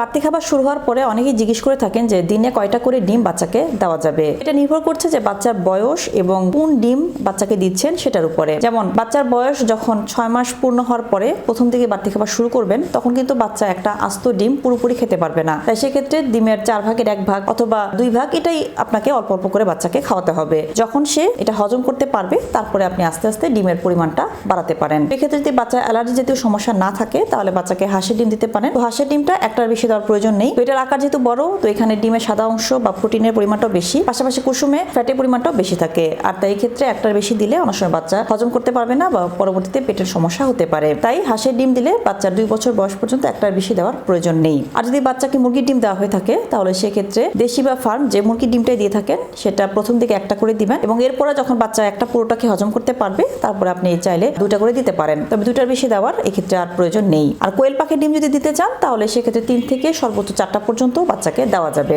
বাড়তি খাবার শুরু হওয়ার পরে অনেকেই জিজ্ঞেস করে থাকেন যে দিনে কয়টা করে ডিম বাচ্চাকে দেওয়া যাবে। এটা নির্ভর করছে যে বাচ্চার বয়স এবং কোন ডিম বাচ্চাকে দিচ্ছেন সেটার উপরে। যেমন বাচ্চার বয়স যখন ছয় মাস পূর্ণ হওয়ার পরে প্রথম থেকে বাড়তি খাবার শুরু করবেন, তখন কিন্তু বাচ্চা একটা আস্ত ডিম পুরোপুরি খেতে পারবে না। তাই সেক্ষেত্রে ডিমের চার ভাগের এক ভাগ অথবা দুই ভাগ এটাই আপনাকে অল্প অল্প করে বাচ্চাকে খাওয়াতে হবে। যখন সে এটা হজম করতে পারবে, তারপরে আপনি আস্তে আস্তে ডিমের পরিমাণটা বাড়াতে পারেন। এক্ষেত্রে যদি বাচ্চার অ্যালার্জি জাতীয় সমস্যা না থাকে, তাহলে বাচ্চাকে হাঁসের ডিম দিতে পারেন। তো হাঁসের ডিমটা একটার বেশি দেওয়ার প্রয়োজন নেই। তো এটার আকার যেহেতু বড়, তো এখানে ডিমের সাদা অংশ বা প্রোটিনের পরিমাণটাও বেশি। পাশাপাশি কুসুমে ফ্যাটের পরিমাণটাও বেশি থাকে। আর তাই ক্ষেত্রে একটার বেশি দিলে অনেক সময় বাচ্চা হজম করতে পারবে না বা পরবর্তীতে পেটের সমস্যা হতে পারে। তাই হাঁসের ডিম দিলে বাচ্চার দুই বছর বয়স পর্যন্ত একটার বেশি দেওয়ার প্রয়োজন নেই। আর যদি বাচ্চাকে মুরগির ডিম দেওয়া হয়ে থাকে, তাহলে সেক্ষেত্রে দেশি বা ফার্ম যে মুরগির ডিমটাই দিয়ে থাকেন, সেটা প্রথম দিকে একটা করে দিবেন এবং এরপরে যখন বাচ্চা একটা পুরোটাকে হজম করতে পারবে, তারপরে আপনি চাইলে দুটা করে দিতে পারেন। তবে দুটার বেশি দেওয়ার এক্ষেত্রে আর প্রয়োজন নেই। আর কোয়েল পাখির ডিম যদি দিতে চান, তাহলে সেক্ষেত্রে তিন থেকে সর্বোচ্চ চারটা পর্যন্ত বাচ্চাকে দেওয়া যাবে।